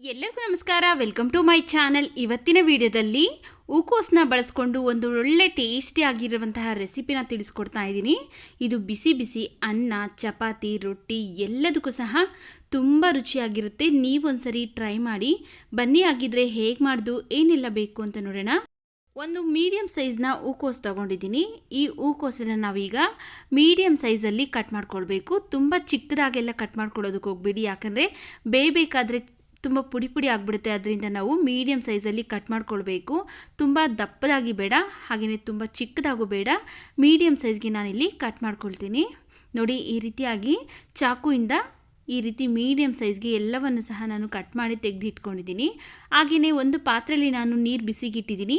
ಎಲ್ಲರಿಗೂ ನಮಸ್ಕಾರ. Welcome to my channel ಇವತ್ತಿನ ವಿಡಿಯೋದಲ್ಲಿ ಹೂಕೋಸನ್ನ ಬಳಸ್ಕೊಂಡು ಒಂದು ಒಳ್ಳೆ ಟೇಸ್ಟಿ ಆಗಿರುವಂತಹ ರೆಸಿಪಿನ ತಿಳಿಸ್ಕೊಡ್ತಾ ಇದ್ದೀನಿ. ಇದು ಬಿಸಿ ಬಿಸಿ ಅನ್ನ, ಚಪಾತಿ, ರೊಟ್ಟಿ ಎಲ್ಲದಕ್ಕೂ ಸಹ ತುಂಬ ರುಚಿಯಾಗಿರುತ್ತೆ. ನೀವೊಂದ್ಸರಿ ಟ್ರೈ ಮಾಡಿ. ಬನ್ನಿ ಆಗಿದ್ರೆ ಹೇಗೆ ಮಾಡ್ದು, ಏನೆಲ್ಲ ಬೇಕು ಅಂತ ನೋಡೋಣ. ಒಂದು ಮೀಡಿಯಮ್ ಸೈಜ್ನ ಹೂಕೋಸು ತೊಗೊಂಡಿದ್ದೀನಿ. ಈ ಹೂಕೋಸನ್ನು ನಾವೀಗ ಮೀಡಿಯಮ್ ಸೈಜಲ್ಲಿ ಕಟ್ ಮಾಡ್ಕೊಳ್ಬೇಕು. ತುಂಬ ಚಿಕ್ಕದಾಗೆಲ್ಲ ಕಟ್ ಮಾಡ್ಕೊಳ್ಳೋದಕ್ಕೆ ಹೋಗ್ಬೇಡಿ. ಯಾಕಂದರೆ ಬೇಯಬೇಕಾದ್ರೆ ತುಂಬ ಪುಡಿ ಪುಡಿ ಆಗಿಬಿಡುತ್ತೆ. ಅದರಿಂದ ನಾವು ಮೀಡಿಯಮ್ ಸೈಜಲ್ಲಿ ಕಟ್ ಮಾಡ್ಕೊಳ್ಬೇಕು. ತುಂಬ ದಪ್ಪದಾಗಿ ಬೇಡ ಹಾಗೆಯೇ ತುಂಬ ಚಿಕ್ಕದಾಗೂ ಬೇಡ. ಮೀಡಿಯಮ್ ಸೈಜ್ಗೆ ನಾನಿಲ್ಲಿ ಕಟ್ ಮಾಡ್ಕೊಳ್ತೀನಿ. ನೋಡಿ ಈ ರೀತಿಯಾಗಿ ಚಾಕುಯಿಂದ ಈ ರೀತಿ ಮೀಡಿಯಮ್ ಸೈಜ್ಗೆ ಎಲ್ಲವನ್ನು ಸಹ ನಾನು ಕಟ್ ಮಾಡಿ ತೆಗೆದು ಇಟ್ಕೊಂಡಿದ್ದೀನಿ ಹಾಗೆಯೇ ಒಂದು ಪಾತ್ರೆಯಲ್ಲಿ ನಾನು ನೀರು ಬಿಸಿಗಿಟ್ಟಿದ್ದೀನಿ.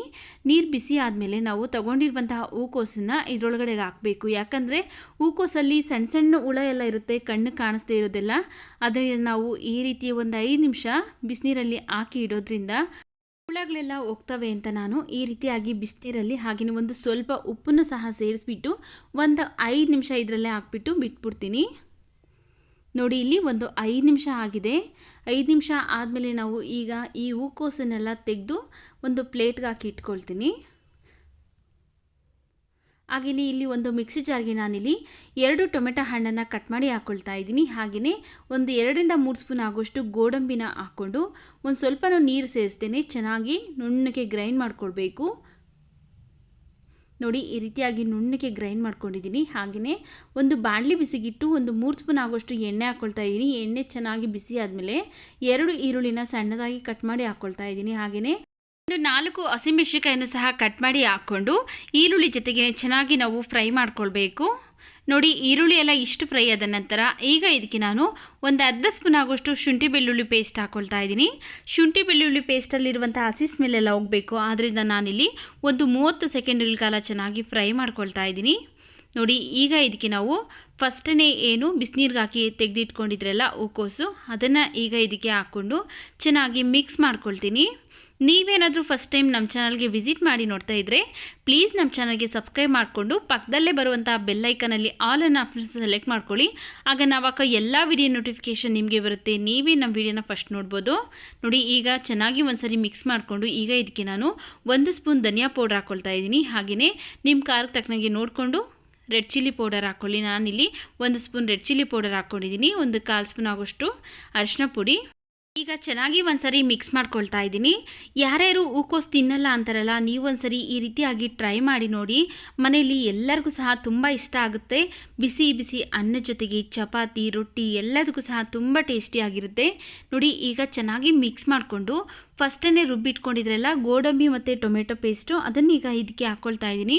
ನೀರು ಬಿಸಿ ಆದಮೇಲೆ ನಾವು ತಗೊಂಡಿರುವಂತಹ ಹೂಕೋಸನ್ನ ಇದರೊಳಗಡೆ ಹಾಕಬೇಕು. ಯಾಕಂದರೆ ಹೂಕೋಸಲ್ಲಿ ಸಣ್ಣ ಸಣ್ಣ ಹುಳ ಎಲ್ಲ ಇರುತ್ತೆ, ಕಣ್ಣು ಕಾಣಿಸ್ದೇ ಇರೋದೆಲ್ಲ. ಅದರಿಂದ ನಾವು ಈ ರೀತಿ ಒಂದು ಐದು ನಿಮಿಷ ಬಿಸಿನೀರಲ್ಲಿ ಹಾಕಿ ಇಡೋದ್ರಿಂದ ಹುಳಗಳೆಲ್ಲ ಹೋಗ್ತವೆ ಅಂತ ನಾನು ಈ ರೀತಿಯಾಗಿ ಬಿಸಿನೀರಲ್ಲಿ ಹಾಗೆಯೇ ಒಂದು ಸ್ವಲ್ಪ ಉಪ್ಪನ್ನು ಸಹ ಸೇರಿಸ್ಬಿಟ್ಟು ಒಂದು ಐದು ನಿಮಿಷ ಇದರಲ್ಲೇ ಹಾಕ್ಬಿಟ್ಟು ಬಿಟ್ಬಿಡ್ತೀನಿ. ನೋಡಿ, ಇಲ್ಲಿ ಒಂದು ಐದು ನಿಮಿಷ ಆಗಿದೆ. ಐದು ನಿಮಿಷ ಆದಮೇಲೆ ನಾವು ಈಗ ಈ ಹೂಕೋಸನ್ನೆಲ್ಲ ತೆಗೆದು ಒಂದು ಪ್ಲೇಟ್ಗೆ ಹಾಕಿ ಇಟ್ಕೊಳ್ತೀನಿ. ಹಾಗೆಯೇ ಇಲ್ಲಿ ಒಂದು ಮಿಕ್ಸಿ ಜಾರ್ಗೆ ನಾನಿಲ್ಲಿ ಎರಡು ಟೊಮೆಟೊ ಹಣ್ಣನ್ನು ಕಟ್ ಮಾಡಿ ಹಾಕ್ಕೊಳ್ತಾ ಇದ್ದೀನಿ. ಹಾಗೆಯೇ ಒಂದು ಎರಡರಿಂದ ಮೂರು ಸ್ಪೂನ್ ಆಗೋಷ್ಟು ಗೋಡಂಬಿನ ಹಾಕ್ಕೊಂಡು ಒಂದು ಸ್ವಲ್ಪ ನೀರು ಸೇರಿಸ್ತೇನೆ. ಚೆನ್ನಾಗಿ ನುಣ್ಣಗೆ ಗ್ರೈಂಡ್ ಮಾಡ್ಕೊಳ್ಬೇಕು. ನೋಡಿ, ಈ ರೀತಿಯಾಗಿ ನುಣ್ಣಗೆ ಗ್ರೈಂಡ್ ಮಾಡ್ಕೊಂಡಿದ್ದೀನಿ. ಹಾಗೆಯೇ ಒಂದು ಬಾಣಲಿ ಬಿಸಿಗಿಟ್ಟು ಒಂದು ಮೂರು ಸ್ಪೂನ್ ಆಗೋಷ್ಟು ಎಣ್ಣೆ ಹಾಕ್ಕೊಳ್ತಾ ಇದ್ದೀನಿ. ಎಣ್ಣೆ ಚೆನ್ನಾಗಿ ಬಿಸಿ ಆದಮೇಲೆ ಎರಡು ಈರುಳ್ಳಿನ ಸಣ್ಣದಾಗಿ ಕಟ್ ಮಾಡಿ ಹಾಕ್ಕೊಳ್ತಾ ಇದ್ದೀನಿ. ಹಾಗೆಯೇ ಒಂದು ನಾಲ್ಕು ಹಸಿಮೆಣಸಿಕಾಯನ್ನು ಸಹ ಕಟ್ ಮಾಡಿ ಹಾಕ್ಕೊಂಡು ಈರುಳ್ಳಿ ಜೊತೆಗೆ ಚೆನ್ನಾಗಿ ನಾವು ಫ್ರೈ ಮಾಡ್ಕೊಳ್ಬೇಕು. ನೋಡಿ, ಈರುಳ್ಳಿ ಎಲ್ಲ ಇಷ್ಟು ಫ್ರೈ ಆದ ನಂತರ ಈಗ ಇದಕ್ಕೆ ನಾನು ಒಂದು ಅರ್ಧ ಸ್ಪೂನ್ ಆಗೋಷ್ಟು ಶುಂಠಿ ಬೆಳ್ಳುಳ್ಳಿ ಪೇಸ್ಟ್ ಹಾಕ್ಕೊಳ್ತಾ ಇದ್ದೀನಿ. ಶುಂಠಿ ಬೆಳ್ಳುಳ್ಳಿ ಪೇಸ್ಟಲ್ಲಿರುವಂಥ ಹಸಿ ಸ್ಮೆಲ್ಲೆಲ್ಲ ಹೋಗಬೇಕು. ಆದ್ದರಿಂದ ನಾನಿಲ್ಲಿ ಒಂದು ಮೂವತ್ತು ಸೆಕೆಂಡ್ಗಳ ಕಾಲ ಚೆನ್ನಾಗಿ ಫ್ರೈ ಮಾಡ್ಕೊಳ್ತಾ ಇದ್ದೀನಿ. ನೋಡಿ, ಈಗ ಇದಕ್ಕೆ ನಾವು ಫಸ್ಟನೇ ಏನು ಬಿಸಿನೀರಿಗೆ ಹಾಕಿ ತೆಗೆದಿಟ್ಕೊಂಡಿದ್ರಲ್ಲ ಹೂಕೋಸು ಅದನ್ನು ಈಗ ಇದಕ್ಕೆ ಹಾಕ್ಕೊಂಡು ಚೆನ್ನಾಗಿ ಮಿಕ್ಸ್ ಮಾಡ್ಕೊಳ್ತೀನಿ. ನೀವೇನಾದರೂ ಫಸ್ಟ್ ಟೈಮ್ ನಮ್ಮ ಚಾನಲ್ಗೆ ವಿಸಿಟ್ ಮಾಡಿ ನೋಡ್ತಾ ಇದ್ದರೆ ಪ್ಲೀಸ್ ನಮ್ಮ ಚಾನಲ್ಗೆ ಸಬ್ಸ್ಕ್ರೈಬ್ ಮಾಡಿಕೊಂಡು ಪಕ್ಕದಲ್ಲೇ ಬರುವಂಥ ಬೆಲ್ಲೈಕನಲ್ಲಿ ಆಲ್ ಅನ್ನು ಆಪ್ಷನ್ ಸೆಲೆಕ್ಟ್ ಮಾಡ್ಕೊಳ್ಳಿ. ಆಗ ನಾವಾಗ ಎಲ್ಲ ವಿಡಿಯೋ ನೋಟಿಫಿಕೇಷನ್ ನಿಮಗೆ ಬರುತ್ತೆ, ನೀವೇ ನಮ್ಮ ವಿಡಿಯೋನ ಫಸ್ಟ್ ನೋಡ್ಬೋದು. ನೋಡಿ, ಈಗ ಚೆನ್ನಾಗಿ ಒಂದ್ಸರಿ ಮಿಕ್ಸ್ ಮಾಡಿಕೊಂಡು ಈಗ ಇದಕ್ಕೆ ನಾನು ಒಂದು ಸ್ಪೂನ್ ಧನಿಯಾ ಪೌಡ್ರ್ ಹಾಕ್ಕೊಳ್ತಾ ಇದ್ದೀನಿ. ಹಾಗೆಯೇ ನಿಮ್ಮ ಕಾರ್ಗೆ ತಕ್ಕನಾಗಿ ನೋಡಿಕೊಂಡು ರೆಡ್ ಚಿಲ್ಲಿ ಪೌಡರ್ ಹಾಕ್ಕೊಳ್ಳಿ ನಾನಿಲ್ಲಿ ಒಂದು ಸ್ಪೂನ್ ರೆಡ್ ಚಿಲ್ಲಿ ಪೌಡರ್ ಹಾಕ್ಕೊಂಡಿದ್ದೀನಿ. ಒಂದು ಕಾಲು ಸ್ಪೂನ್ ಆಗೋಷ್ಟು ಅರಿಶಿನ ಪುಡಿ. ಈಗ ಚೆನ್ನಾಗಿ ಒಂದ್ಸರಿ ಮಿಕ್ಸ್ ಮಾಡ್ಕೊಳ್ತಾ ಇದ್ದೀನಿ. ಯಾರ್ಯಾರು ಹೂಕೋಸ್ ತಿನ್ನಲ್ಲ ಅಂತಾರಲ್ಲ ನೀವೊಂದ್ಸರಿ ಈ ರೀತಿಯಾಗಿ ಟ್ರೈ ಮಾಡಿ ನೋಡಿ. ಮನೆಯಲ್ಲಿ ಎಲ್ಲರಿಗೂ ಸಹ ತುಂಬ ಇಷ್ಟ ಆಗುತ್ತೆ. ಬಿಸಿ ಬಿಸಿ ಅನ್ನ ಜೊತೆಗೆ ಚಪಾತಿ, ರೊಟ್ಟಿ ಎಲ್ಲದಕ್ಕೂ ಸಹ ತುಂಬ ಟೇಸ್ಟಿಯಾಗಿರುತ್ತೆ ನೋಡಿ, ಈಗ ಚೆನ್ನಾಗಿ ಮಿಕ್ಸ್ ಮಾಡಿಕೊಂಡು ಫಸ್ಟೇ ರುಬ್ಬಿಟ್ಕೊಂಡಿದ್ರಲ್ಲ, ಗೋಡಂಬಿ ಮತ್ತು ಟೊಮೆಟೊ ಪೇಸ್ಟು ಅದನ್ನೀಗ ಇದಕ್ಕೆ ಹಾಕ್ಕೊಳ್ತಾ ಇದ್ದೀನಿ.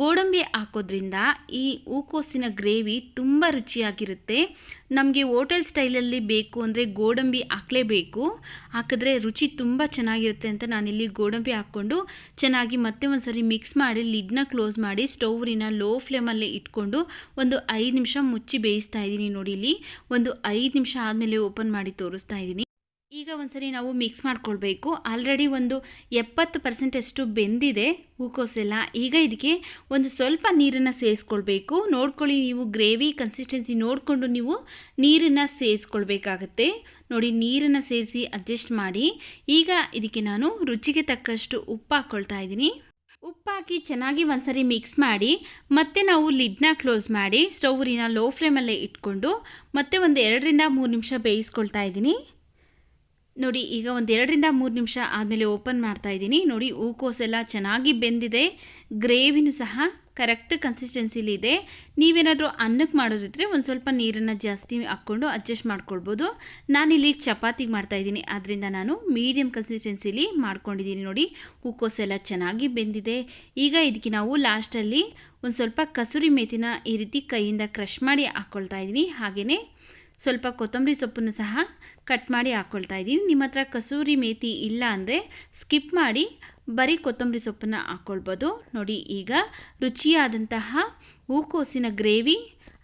ಗೋಡಂಬಿ ಹಾಕೋದ್ರಿಂದ ಈ ಹೂಕೋಸಿನ ಗ್ರೇವಿ ತುಂಬ ರುಚಿಯಾಗಿರುತ್ತೆ. ನಮಗೆ ಹೋಟೆಲ್ ಸ್ಟೈಲಲ್ಲಿ ಬೇಕು ಅಂದರೆ ಗೋಡಂಬಿ ಹಾಕಲೇಬೇಕು. ಹಾಕಿದ್ರೆ ರುಚಿ ತುಂಬ ಚೆನ್ನಾಗಿರುತ್ತೆ ಅಂತ ನಾನಿಲ್ಲಿ ಗೋಡಂಬಿ ಹಾಕ್ಕೊಂಡು ಚೆನ್ನಾಗಿ ಮತ್ತೆ ಒಂದು ಸರಿ ಮಿಕ್ಸ್ ಮಾಡಿ ಲಿಡ್ನ ಕ್ಲೋಸ್ ಮಾಡಿ ಸ್ಟೌವ್ರಿನ ಲೋ ಫ್ಲೇಮಲ್ಲೇ ಇಟ್ಕೊಂಡು ಒಂದು ಐದು ನಿಮಿಷ ಮುಚ್ಚಿ ಬೇಯಿಸ್ತಾ ಇದ್ದೀನಿ ನೋಡಿ ಇಲ್ಲಿ. ಒಂದು ಐದು ನಿಮಿಷ ಆದಮೇಲೆ ಓಪನ್ ಮಾಡಿ ತೋರಿಸ್ತಾ ಇದ್ದೀನಿ. ಈಗ ಒಂದ್ಸರಿ ನಾವು ಮಿಕ್ಸ್ ಮಾಡ್ಕೊಳ್ಬೇಕು. ಆಲ್ರೆಡಿ ಒಂದು ಎಪ್ಪತ್ತು ಪರ್ಸೆಂಟಷ್ಟು ಬೆಂದಿದೆ ಹೂಕೋಸೆಲ್ಲ ಈಗ ಇದಕ್ಕೆ ಒಂದು ಸ್ವಲ್ಪ ನೀರನ್ನು ಸೇರಿಸ್ಕೊಳ್ಬೇಕು ನೋಡ್ಕೊಳ್ಳಿ ನೀವು ಗ್ರೇವಿ ಕನ್ಸಿಸ್ಟೆನ್ಸಿ ನೋಡಿಕೊಂಡು ನೀವು ನೀರನ್ನು ಸೇರಿಸ್ಕೊಳ್ಬೇಕಾಗತ್ತೆ ನೋಡಿ ನೀರನ್ನು ಸೇರಿಸಿ ಅಡ್ಜಸ್ಟ್ ಮಾಡಿ. ಈಗ ಇದಕ್ಕೆ ನಾನು ರುಚಿಗೆ ತಕ್ಕಷ್ಟು ಉಪ್ಪು ಹಾಕ್ಕೊಳ್ತಾ ಇದ್ದೀನಿ. ಉಪ್ಪಾಕಿ ಚೆನ್ನಾಗಿ ಒಂದ್ಸರಿ ಮಿಕ್ಸ್ ಮಾಡಿ, ಮತ್ತೆ ನಾವು ಲಿಡ್ನ ಕ್ಲೋಸ್ ಮಾಡಿ ಸ್ಟೌವ್ರಿನ ಲೋ ಫ್ಲೇಮಲ್ಲೇ ಇಟ್ಕೊಂಡು, ಮತ್ತೆ ಒಂದು ಎರಡರಿಂದ ಮೂರು ನಿಮಿಷ ಬೇಯಿಸ್ಕೊಳ್ತಾ ಇದ್ದೀನಿ. ನೋಡಿ, ಈಗ ಒಂದು ಎರಡರಿಂದ ಮೂರು ನಿಮಿಷ ಆದಮೇಲೆ ಓಪನ್ ಮಾಡ್ತಾ ಇದ್ದೀನಿ. ನೋಡಿ ಹೂಕೋಸೆಲ್ಲ ಚೆನ್ನಾಗಿ ಬೆಂದಿದೆ. ಗ್ರೇವಿನೂ ಸಹ ಕರೆಕ್ಟ್ ಕನ್ಸಿಸ್ಟೆನ್ಸಿಲಿ ಇದೆ. ನೀವೇನಾದರೂ ಅನ್ನಕ್ಕೆ ಮಾಡೋದಿದ್ರೆ ಒಂದು ಸ್ವಲ್ಪ ನೀರನ್ನು ಜಾಸ್ತಿ ಹಾಕ್ಕೊಂಡು ಅಡ್ಜಸ್ಟ್ ಮಾಡ್ಕೊಳ್ಬೋದು. ನಾನಿಲ್ಲಿ ಚಪಾತಿಗೆ ಮಾಡ್ತಾಯಿದ್ದೀನಿ ಆದ್ದರಿಂದ ನಾನು ಮೀಡಿಯಮ್ ಕನ್ಸಿಸ್ಟೆನ್ಸಿಲಿ ಮಾಡ್ಕೊಂಡಿದ್ದೀನಿ. ನೋಡಿ ಹೂಕೋಸೆಲ್ಲ ಚೆನ್ನಾಗಿ ಬೆಂದಿದೆ. ಈಗ ಇದಕ್ಕೆ ನಾವು ಲಾಸ್ಟಲ್ಲಿ ಒಂದು ಸ್ವಲ್ಪ ಕಸೂರಿ ಮೇತಿನ ಈ ರೀತಿ ಕೈಯಿಂದ ಕ್ರಷ್ ಮಾಡಿ ಹಾಕ್ಕೊಳ್ತಾ ಇದ್ದೀನಿ. ಹಾಗೆಯೇ ಸ್ವಲ್ಪ ಕೊತ್ತಂಬರಿ ಸೊಪ್ಪನ್ನು ಸಹ ಕಟ್ ಮಾಡಿ ಹಾಕ್ಕೊಳ್ತಾ ಇದ್ದೀನಿ. ನಿಮ್ಮ ಹತ್ರ ಕಸೂರಿ ಮೇಥಿ ಇಲ್ಲ ಅಂದರೆ ಸ್ಕಿಪ್ ಮಾಡಿ ಬರೀ ಕೊತ್ತಂಬರಿ ಸೊಪ್ಪನ್ನು ಹಾಕ್ಕೊಳ್ಬೋದು ನೋಡಿ, ಈಗ ರುಚಿಯಾದಂತಹ ಹೂಕೋಸಿನ ಗ್ರೇವಿ,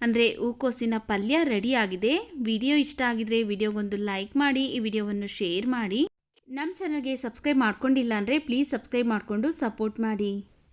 ಅಂದರೆ ಹೂಕೋಸಿನ ಪಲ್ಯ ರೆಡಿಯಾಗಿದೆ ವಿಡಿಯೋ ಇಷ್ಟ ಆಗಿದರೆ ವಿಡಿಯೋಗೊಂದು ಲೈಕ್ ಮಾಡಿ, ಈ ವಿಡಿಯೋವನ್ನು ಶೇರ್ ಮಾಡಿ. ನಮ್ಮ ಚಾನಲ್ಗೆ ಸಬ್ಸ್ಕ್ರೈಬ್ ಮಾಡ್ಕೊಂಡಿಲ್ಲ ಅಂದರೆ ಪ್ಲೀಸ್ ಸಬ್ಸ್ಕ್ರೈಬ್ ಮಾಡಿಕೊಂಡು ಸಪೋರ್ಟ್ ಮಾಡಿ.